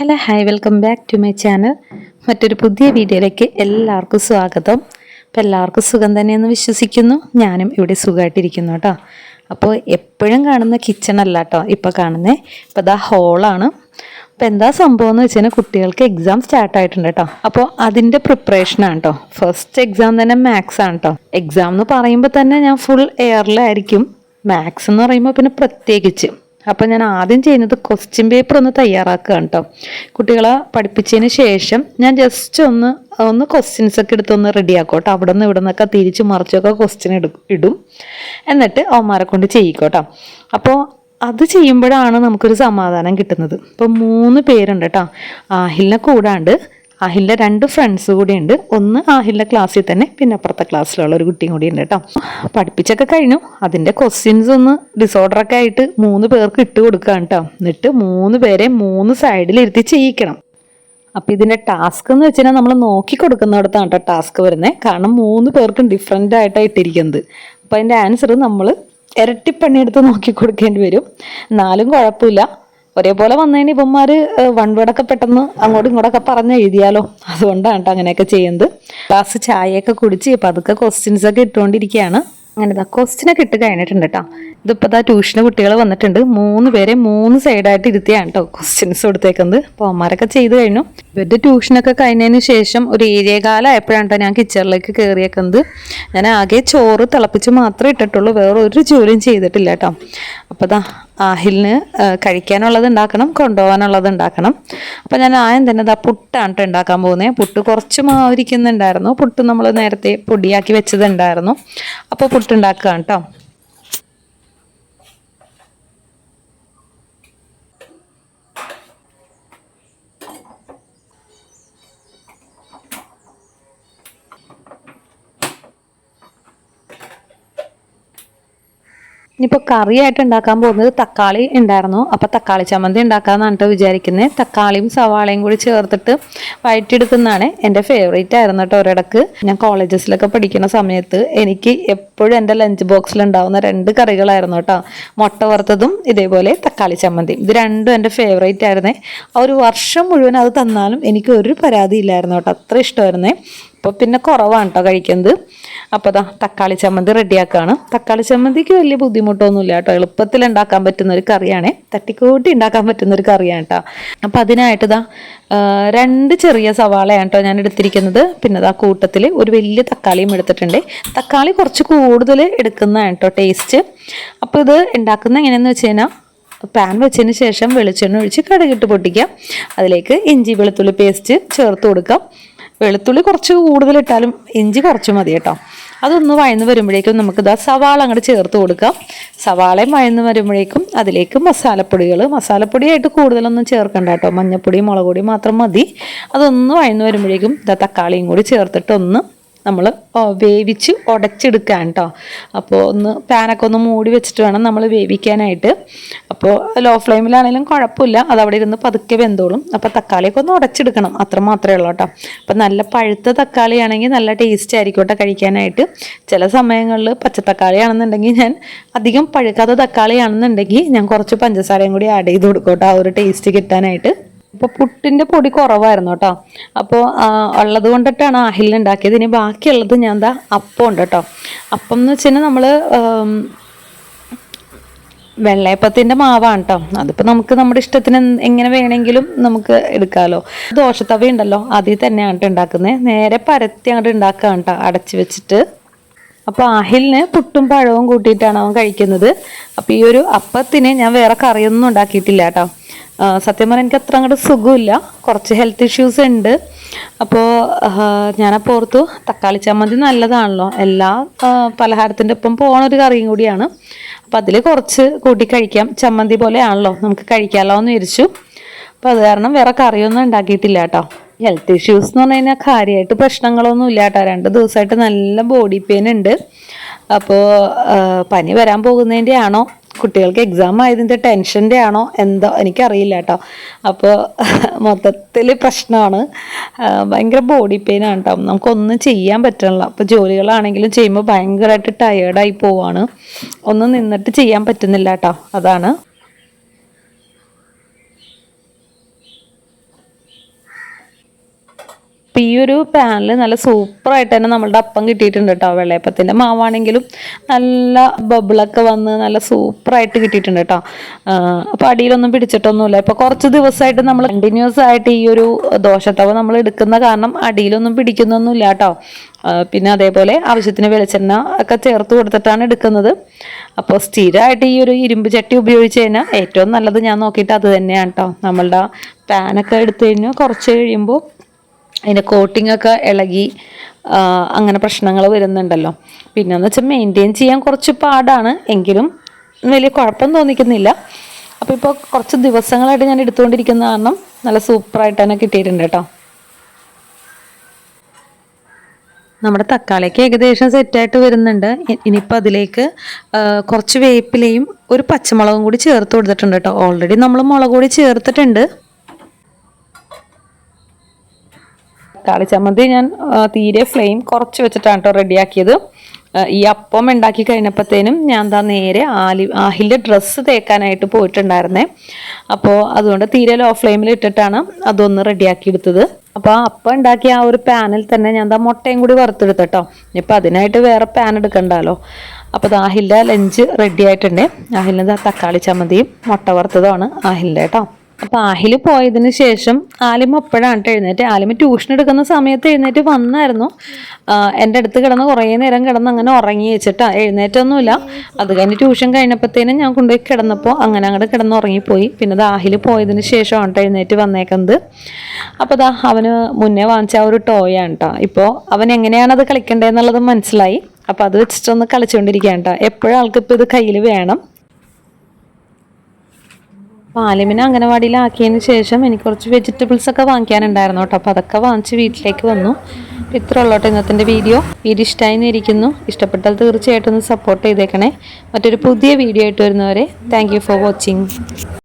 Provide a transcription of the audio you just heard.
Hello hi welcome back to my channel. മറ്റൊരു പുതിയ വീഡിയോയിലേക്ക് എല്ലാവർക്കും സ്വാഗതം. അപ്പോൾ എല്ലാവർക്കും സുഖം തന്നെയെന്ന് വിശ്വസിക്കുന്നു. ഞാനും ഇവിടെ സുഖമായിട്ടിരിക്കുന്നു കേട്ടോ. അപ്പോൾ എപ്പോഴും കാണുന്ന കിച്ചൺ അല്ല കേട്ടോ ഇപ്പോൾ കാണുന്നത് ഇപ്പോൾ അതാ ഹോളാണ് അപ്പോൾ എന്താ സംഭവം എന്ന് വെച്ചാൽ കുട്ടികൾക്ക് എക്സാം സ്റ്റാർട്ട് ആയിട്ടുണ്ട് കേട്ടോ. അപ്പോൾ അതിന്റെ പ്രിപ്പറേഷനാണ് കേട്ടോ. ഫസ്റ്റ് എക്സാം തന്നെ മാത്സ് ആണ് കേട്ടോ. എക്സാം എന്ന് പറയുമ്പോൾ തന്നെ ഞാൻ ഫുൾ എയറിലായിരിക്കും മാത്സ് എന്ന് പറയുമ്പോൾ പിന്നെ പ്രത്യേകിച്ച്. അപ്പോൾ ഞാൻ ആദ്യം ചെയ്യുന്നത് ക്വസ്റ്റ്യൻ പേപ്പർ ഒന്ന് തയ്യാറാക്കുകയാണ് കേട്ടോ കുട്ടികളെ പഠിപ്പിച്ചതിന് ശേഷം ഞാൻ ജസ്റ്റ് ഒന്ന് ഒന്ന് ക്വസ്റ്റ്യൻസ് ഒക്കെ എടുത്തൊന്ന് റെഡിയാക്കും കേട്ടോ അവിടെ നിന്ന് ഇവിടെ നിന്നൊക്കെ തിരിച്ച് മറിച്ചൊക്കെ ക്വസ്റ്റ്യൻ ഇടും എന്നിട്ട് അവന്മാരെ കൊണ്ട് ചെയ്യിക്കോട്ടോ. അപ്പോൾ അത് ചെയ്യുമ്പോഴാണ് നമുക്കൊരു സമാധാനം കിട്ടുന്നത്. ഇപ്പം മൂന്ന് പേരുണ്ട് കേട്ടോ ആഹിലിനെ കൂടാണ്ട് ആഹിലിന്റെ രണ്ട് ഫ്രണ്ട്സ് കൂടിയുണ്ട്. ഒന്ന് ആഹിലിന്റെ ക്ലാസ്സിൽ തന്നെ പിന്നെ അപ്പുറത്തെ ക്ലാസ്സിലുള്ള ഒരു കുട്ടിയും കൂടി ഉണ്ട് കേട്ടോ. പഠിപ്പിച്ചൊക്കെ കഴിഞ്ഞു. അതിന്റെ ക്വസ്റ്റ്യൻസ് ഒന്ന് ഡിസോർഡറൊക്കെ ആയിട്ട് മൂന്ന് പേർക്ക് ഇട്ട് കൊടുക്കുകയാണ് കേട്ടോ. എന്നിട്ട് മൂന്ന് പേരെ മൂന്ന് സൈഡിലിരുത്തി ചെയ്യിക്കണം. അപ്പം ഇതിന്റെ ടാസ്ക് എന്ന് വെച്ചാൽ നമ്മൾ നോക്കി കൊടുക്കുന്നിടത്താണ് കേട്ടോ ടാസ്ക് വരുന്നത് കാരണം മൂന്ന് പേർക്കും ഡിഫറെന്റ് ആയിട്ടാണ് ഇട്ടിരിക്കുന്നത്. അപ്പം അതിന്റെ ആൻസർ നമ്മൾ ഇരട്ടിപ്പണിയെടുത്ത് നോക്കി കൊടുക്കേണ്ടി വരും. എന്നാലും കുഴപ്പമില്ല. ഒരേപോലെ വന്നതിന് ഇവന്മാർ വൺ വേർഡൊക്കെ പെട്ടെന്ന് അങ്ങോട്ടും ഇങ്ങോട്ടൊക്കെ പറഞ്ഞ് എഴുതിയാലോ. അതുകൊണ്ടാണ് കേട്ടോ അങ്ങനെയൊക്കെ ചെയ്യുന്നത്. ക്ലാസ് ചായയൊക്കെ കുടിച്ച് ഇപ്പം അതൊക്കെ ക്വസ്റ്റ്യൻസ് ഒക്കെ ഇട്ടുകൊണ്ടിരിക്കുകയാണ് അങ്ങനെ ഇതാ ക്വസ്റ്റ്യനൊക്കെ ഇട്ട് കഴിഞ്ഞിട്ടുണ്ട് കേട്ടോ ഇതിപ്പോൾ ഇതാ ട്യൂഷന് കുട്ടികൾ വന്നിട്ടുണ്ട്. മൂന്ന് പേരെ മൂന്ന് സൈഡായിട്ട് ഇരുത്തിയാണ് കേട്ടോ ക്വസ്റ്റ്യൻസ് കൊടുത്തേക്കുന്നത്. അപ്പോൾ അമ്മമാരൊക്കെ ചെയ്ത് കഴിഞ്ഞു. ഇവരുടെ ട്യൂഷനൊക്കെ കഴിഞ്ഞതിന് ശേഷം ഒരു ഏരിയ കാലമായപ്പോഴാണ് കേട്ടോ ഞാൻ കിച്ചണിലേക്ക് കയറിയേക്കുന്നത് ഞാൻ ആകെ ചോറ് തിളപ്പിച്ച് മാത്രമേ ഇട്ടിട്ടുള്ളൂ. വേറെ ഒരു ജോലിയും ചെയ്തിട്ടില്ല കേട്ടോ അപ്പോൾ ദാ ആഹിലിന് കഴിക്കാനുള്ളത് ഉണ്ടാക്കണം കൊണ്ടുപോകാനുള്ളത് ഉണ്ടാക്കണം. അപ്പം ഞാൻ ആദ്യം തന്നെ ഇതാ പുട്ടാണ് ഉണ്ടാക്കാൻ പോകുന്നത് പുട്ട് കുറച്ച് മാവരിക്കുന്നുണ്ടായിരുന്നു. പുട്ട് നമ്മൾ നേരത്തെ പൊടിയാക്കി വെച്ചതുണ്ടായിരുന്നു. അപ്പോൾ പുട്ടുണ്ടാക്കുകയാണ് കേട്ടോ ഇനിയിപ്പോൾ കറിയായിട്ട് ഉണ്ടാക്കാൻ പോകുന്നത് തക്കാളി ഉണ്ടായിരുന്നു. അപ്പോൾ തക്കാളി ചമ്മന്തി ഉണ്ടാക്കാമെന്നാണ് കേട്ടോ വിചാരിക്കുന്നത് തക്കാളിയും സവാളയും കൂടി ചേർത്തിട്ട് വഴറ്റിയെടുക്കുന്നതാണ് എന്റെ ഫേവറേറ്റ് ആയിരുന്നു കേട്ടോ ഒരിടക്ക്. ഞാൻ കോളേജസിലൊക്കെ പഠിക്കുന്ന സമയത്ത് എനിക്ക് എപ്പോഴും എന്റെ ലഞ്ച് ബോക്സിൽ ഉണ്ടാവുന്ന രണ്ട് കറികളായിരുന്നു കേട്ടോ. മുട്ട വറുത്തതും ഇതേപോലെ തക്കാളി ചമ്മന്തി ഇത് രണ്ടും എന്റെ ഫേവറേറ്റ് ആയിരുന്നേ. ഒരു വർഷം മുഴുവൻ അത് തന്നാലും എനിക്ക് ഒരു പരാതി ഇല്ലായിരുന്നു കേട്ടോ. അത്ര ഇഷ്ടമായിരുന്നേ. ഇപ്പോൾ പിന്നെ കുറവാണ് കേട്ടോ കഴിക്കുന്നത്. അപ്പോൾ അതാ തക്കാളി ചമ്മന്തി റെഡിയാക്കുകയാണ് തക്കാളി ചമ്മന്തിക്ക് വലിയ ബുദ്ധിമുട്ടൊന്നുമില്ല കേട്ടോ എളുപ്പത്തിൽ ഉണ്ടാക്കാൻ പറ്റുന്ന ഒരു കറിയാണേ. തട്ടിക്കൂട്ടി ഉണ്ടാക്കാൻ പറ്റുന്ന ഒരു കറിയാണ് കേട്ടോ അപ്പോൾ അതിനായിട്ട് ഇതാ രണ്ട് ചെറിയ സവാളയാണ് കേട്ടോ ഞാൻ എടുത്തിരിക്കുന്നത്. പിന്നെ ദാ കൂട്ടത്തിൽ ഒരു വലിയ തക്കാളിയും എടുത്തിട്ടുണ്ട്. തക്കാളി കുറച്ച് കൂടുതൽ എടുക്കുന്നതാണ് കേട്ടോ ടേസ്റ്റ്. അപ്പോൾ ഇത് ഉണ്ടാക്കുന്ന എങ്ങനെയാണെന്ന് വെച്ച് കഴിഞ്ഞാൽ പാൻ വെച്ചതിന് ശേഷം വെളിച്ചെണ്ണ ഒഴിച്ച് കടുകിട്ട് പൊട്ടിക്കാം. അതിലേക്ക് ഇഞ്ചി വെളുത്തുള്ളി പേസ്റ്റ് ചേർത്ത് കൊടുക്കാം. വെളുത്തുള്ളി കുറച്ച് കൂടുതലിട്ടാലും ഇഞ്ചി കുറച്ച് മതി കേട്ടോ. അതൊന്ന് വഴന്ന് വരുമ്പോഴേക്കും നമുക്ക് ഇതാ സവാള അങ്ങോട്ട് ചേർത്ത് കൊടുക്കാം. സവാളയും വഴന്ന് വരുമ്പോഴേക്കും അതിലേക്ക് മസാലപ്പൊടികൾ മസാലപ്പൊടിയായിട്ട് കൂടുതലൊന്നും ചേർക്കണ്ട കേട്ടോ. മഞ്ഞപ്പൊടി മുളക് പൊടി മാത്രം മതി. അതൊന്ന് വഴന്ന് വരുമ്പോഴേക്കും ഇതാ തക്കാളിയും കൂടി ചേർത്തിട്ട് ഒന്ന് നമ്മൾ വേവിച്ച് ഉടച്ചെടുക്കാൻ കേട്ടോ അപ്പോൾ ഒന്ന് പാനൊക്കെ ഒന്ന് മൂടി വെച്ചിട്ട് വേണം നമ്മൾ വേവിക്കാനായിട്ട്. അപ്പോൾ ലോ ഫ്ലെയിമിലാണെങ്കിലും കുഴപ്പമില്ല. അത് അവിടെ ഇരുന്ന് പതുക്കെ വെന്തോളും. അപ്പോൾ തക്കാളിയൊക്കെ ഒന്ന് ഉടച്ചെടുക്കണം അത്ര മാത്രമേ ഉള്ളൂ കേട്ടോ അപ്പോൾ നല്ല പഴുത്ത തക്കാളി ആണെങ്കിൽ നല്ല ടേസ്റ്റ് ആയിരിക്കും കേട്ടോ കഴിക്കാനായിട്ട്. ചില സമയങ്ങളിൽ പച്ചത്തക്കാളിയാണെന്നുണ്ടെങ്കിൽ ഞാൻ അധികം പഴുക്കാത്ത തക്കാളിയാണെന്നുണ്ടെങ്കിൽ ഞാൻ കുറച്ച് പഞ്ചസാരയും കൂടി ആഡ് ചെയ്ത് കൊടുക്കും കേട്ടോ ആ ഒരു ടേസ്റ്റ് കിട്ടാനായിട്ട്. ഇപ്പോൾ പുട്ടിന്റെ പൊടി കുറവായിരുന്നു കേട്ടോ. അപ്പോൾ ഉള്ളത് കൊണ്ടിട്ടാണ് അഹിൽ ഉണ്ടാക്കിയത്. ഇനി ബാക്കിയുള്ളത് ഞാൻ എന്താ അപ്പം ഉണ്ട് കേട്ടോ. അപ്പം എന്ന് വെച്ചാൽ നമ്മൾ വെള്ളയപ്പത്തിന്റെ മാവാണ് കേട്ടോ. അതിപ്പോൾ നമുക്ക് നമ്മുടെ ഇഷ്ടത്തിന് എങ്ങനെ വേണമെങ്കിലും നമുക്ക് എടുക്കാമല്ലോ ദോശത്തവ ഉണ്ടല്ലോ അതിൽ തന്നെയാണ് ഉണ്ടാക്കുന്നത് നേരെ പരത്തി അങ്ങോട്ട് ഉണ്ടാക്കുകയാണ് കേട്ടോ അടച്ചു വെച്ചിട്ട്. അപ്പോൾ അഹിലിന് പുട്ടും പഴവും കൂട്ടിയിട്ടാണ് അവൻ കഴിക്കുന്നത്. അപ്പോൾ ഈ ഒരു അപ്പത്തിന് ഞാൻ വേറെ കറിയൊന്നും ഉണ്ടാക്കിയിട്ടില്ല കേട്ടോ. സത്യം പറഞ്ഞാൽ എനിക്ക് അത്ര അങ്ങോട്ട് സുഖമില്ല. കുറച്ച് ഹെൽത്ത് ഇഷ്യൂസ് ഉണ്ട്. അപ്പോൾ ഞാനപ്പോൾ ഓർത്തു തക്കാളി ചമ്മന്തി നല്ലതാണല്ലോ. എല്ലാ പലഹാരത്തിന്റെ ഒപ്പം പോണ ഒരു കറിയും കൂടിയാണ്. അപ്പോൾ അതിൽ കുറച്ച് കൂട്ടി കഴിക്കാം. ചമ്മന്തി പോലെയാണല്ലോ. നമുക്ക് കഴിക്കാമല്ലോ എന്ന് വിചാരിച്ചു. അപ്പോൾ അത് കാരണം വേറെ കറിയൊന്നും ഉണ്ടാക്കിയിട്ടില്ല കേട്ടോ. ഹെൽത്ത് ഇഷ്യൂസ് എന്ന് പറഞ്ഞു കഴിഞ്ഞാൽ കാര്യമായിട്ട് പ്രശ്നങ്ങളൊന്നും ഇല്ല കേട്ടോ. രണ്ട് ദിവസമായിട്ട് നല്ല ബോഡി പെയിൻ ഉണ്ട്. അപ്പോൾ പനി വരാൻ പോകുന്നതിന്റെ ആണോ കുട്ടികൾക്ക് എക്സാം ആയതിന്റെ ടെൻഷന്റെ ആണോ എന്തോ എനിക്കറിയില്ല കേട്ടോ. അപ്പോൾ മൊത്തത്തിൽ പ്രശ്നമാണ്. ഭയങ്കര ബോഡി പെയിൻ ആണ് കേട്ടോ നമുക്കൊന്നും ചെയ്യാൻ പറ്റണില്ല. അപ്പോൾ ജോലികളാണെങ്കിലും ചെയ്യുമ്പോൾ ഭയങ്കരമായിട്ട് ടയേർഡായി പോവാണ്. ഒന്നും നിന്നിട്ട് ചെയ്യാൻ പറ്റുന്നില്ല കേട്ടോ അതാണ്. അപ്പം ഈ ഒരു പാനിൽ നല്ല സൂപ്പറായിട്ട് തന്നെ നമ്മളുടെ അപ്പം കിട്ടിയിട്ടുണ്ട് കേട്ടോ വെള്ളയപ്പത്തിന്റെ മാവാണെങ്കിലും നല്ല ബബിളൊക്കെ വന്ന് നല്ല സൂപ്പറായിട്ട് കിട്ടിയിട്ടുണ്ട് കേട്ടോ അപ്പോൾ അടിയിലൊന്നും പിടിച്ചിട്ടൊന്നുമില്ല. ഇപ്പോൾ കുറച്ച് ദിവസമായിട്ട് നമ്മൾ കണ്ടിന്യൂസ് ആയിട്ട് ഈ ഒരു ദോശത്തവ നമ്മൾ എടുക്കുന്ന കാരണം അടിയിലൊന്നും പിടിക്കുന്നൊന്നുമില്ല കേട്ടോ പിന്നെ അതേപോലെ ആവശ്യത്തിന് വെളിച്ചെണ്ണ ഒക്കെ ചേർത്ത് കൊടുത്തിട്ടാണ് എടുക്കുന്നത്. അപ്പോൾ സ്ഥിരമായിട്ട് ഈ ഒരു ഇരുമ്പ് ചട്ടി ഉപയോഗിച്ച് കഴിഞ്ഞാൽ ഏറ്റവും നല്ലത് ഞാൻ നോക്കിയിട്ട് അത് തന്നെയാണ് കേട്ടോ നമ്മളുടെ പാനൊക്കെ എടുത്തു കഴിഞ്ഞാൽ കുറച്ച് കഴിയുമ്പോൾ അതിന്റെ കോട്ടിങ്ങൊക്കെ ഇളകി അങ്ങനെ പ്രശ്നങ്ങൾ വരുന്നുണ്ടല്ലോ. പിന്നെന്ന് വെച്ചാൽ മെയിന്റെയിൻ ചെയ്യാൻ കുറച്ച് പാടാണ്. എങ്കിലും വലിയ കുഴപ്പം തോന്നിക്കുന്നില്ല. അപ്പോൾ ഇപ്പോൾ കുറച്ച് ദിവസങ്ങളായിട്ട് ഞാൻ എടുത്തുകൊണ്ടിരിക്കുന്ന കാരണം നല്ല സൂപ്പറായിട്ട് തന്നെ കിട്ടിയിട്ടുണ്ട് കേട്ടോ. നമ്മുടെ തക്കാളിക്ക് ഏകദേശം സെറ്റായിട്ട് വരുന്നുണ്ട്. ഇനിയിപ്പോൾ അതിലേക്ക് കുറച്ച് വേപ്പിലയും ഒരു പച്ചമുളകും കൂടി ചേർത്ത് കൊടുത്തിട്ടുണ്ട് കേട്ടോ. ഓൾറെഡി നമ്മൾ മുളക് കൂടി ചേർത്തിട്ടുണ്ട്. തക്കാളി ചമ്മന്തി ഞാൻ തീരെ ഫ്ലെയിം കുറച്ച് വെച്ചിട്ടാണ് കേട്ടോ റെഡിയാക്കിയത് ഈ അപ്പം ഉണ്ടാക്കി കഴിഞ്ഞപ്പോഴത്തേനും ഞാൻ എന്താ നേരെ ആലി ആഹിന്റെ ഡ്രസ്സ് തേക്കാനായിട്ട് പോയിട്ടുണ്ടായിരുന്നേ. അപ്പോൾ അതുകൊണ്ട് തീരെ ലോ ഫ്ലെയിമിൽ ഇട്ടിട്ടാണ് അതൊന്ന് റെഡിയാക്കി എടുത്തത്. അപ്പോൾ അപ്പം ഉണ്ടാക്കിയ ആ ഒരു പാനിൽ തന്നെ ഞാൻ എന്താ മുട്ടയും കൂടി വറുത്തെടുത്തു ഇപ്പം അതിനായിട്ട് വേറെ പാൻ എടുക്കണ്ടല്ലോ അപ്പോൾ ആഹിലിന്റെ ലഞ്ച് റെഡി ആയിട്ടുണ്ട്. ആഹിലിന്റെ തക്കാളി ചമ്മന്തിയും മുട്ട വറുത്തതുമാണ് ആഹിലിന്റെ കേട്ടോ അപ്പോൾ ആഹിൽ പോയതിന് ശേഷം ആലിമ അപ്പോഴാണ് ട്ടോ എഴുന്നേറ്റ്. ആലിമ ട്യൂഷൻ എടുക്കുന്ന സമയത്ത് എഴുന്നേറ്റ് വന്നായിരുന്നു. എന്റെ അടുത്ത് കിടന്ന് കുറേ നേരം കിടന്ന് അങ്ങനെ ഉറങ്ങി വെച്ചിട്ടാ. എഴുന്നേറ്റൊന്നുമില്ല. അത് കഴിഞ്ഞ് ട്യൂഷൻ കഴിഞ്ഞപ്പോഴത്തേനും ഞാൻ കൊണ്ടുപോയി കിടന്നപ്പോൾ അങ്ങനെ അങ്ങോട്ട് കിടന്ന് ഉറങ്ങിപ്പോയി. പിന്നെ അത് ആഹിൽ പോയതിന് ശേഷമാണ് എഴുന്നേറ്റ് വന്നേക്കുന്നത്. അപ്പോൾ ദാ അവന് മുന്നേ വാങ്ങിച്ച ഒരു ടോയാണ് കേട്ടോ ഇപ്പോൾ അവൻ എങ്ങനെയാണ് അത് കളിക്കേണ്ടതെന്നുള്ളത് മനസ്സിലായി. അപ്പോൾ അത് വെച്ചിട്ടൊന്ന് കളിച്ചുകൊണ്ടിരിക്കുകയാണ് കേട്ടോ എപ്പോഴും ആൾക്ക് ഇപ്പോൾ ഇത് കയ്യിൽ വേണം? പാലിമിനെ അംഗനവാടിയിലാക്കിയതിന് ശേഷം എനിക്ക് കുറച്ച് വെജിറ്റബിൾസ് ഒക്കെ വാങ്ങിക്കാനുണ്ടായിരുന്നു കേട്ടോ. അപ്പോൾ അതൊക്കെ വാങ്ങിച്ച് വീട്ടിലേക്ക് വന്നു. അപ്പോൾ ഇത്ര ഉള്ളോട്ടെ ഇന്നത്തെ വീഡിയോ വീഡിയോ ഇഷ്ടമായി ഇരിക്കുന്നു ഇഷ്ടപ്പെട്ടാൽ തീർച്ചയായിട്ടും ഒന്ന് സപ്പോർട്ട് ചെയ്തേക്കണേ. മറ്റൊരു പുതിയ വീഡിയോ ആയിട്ട് വരുന്നവരെ താങ്ക് ഫോർ വാച്ചിങ്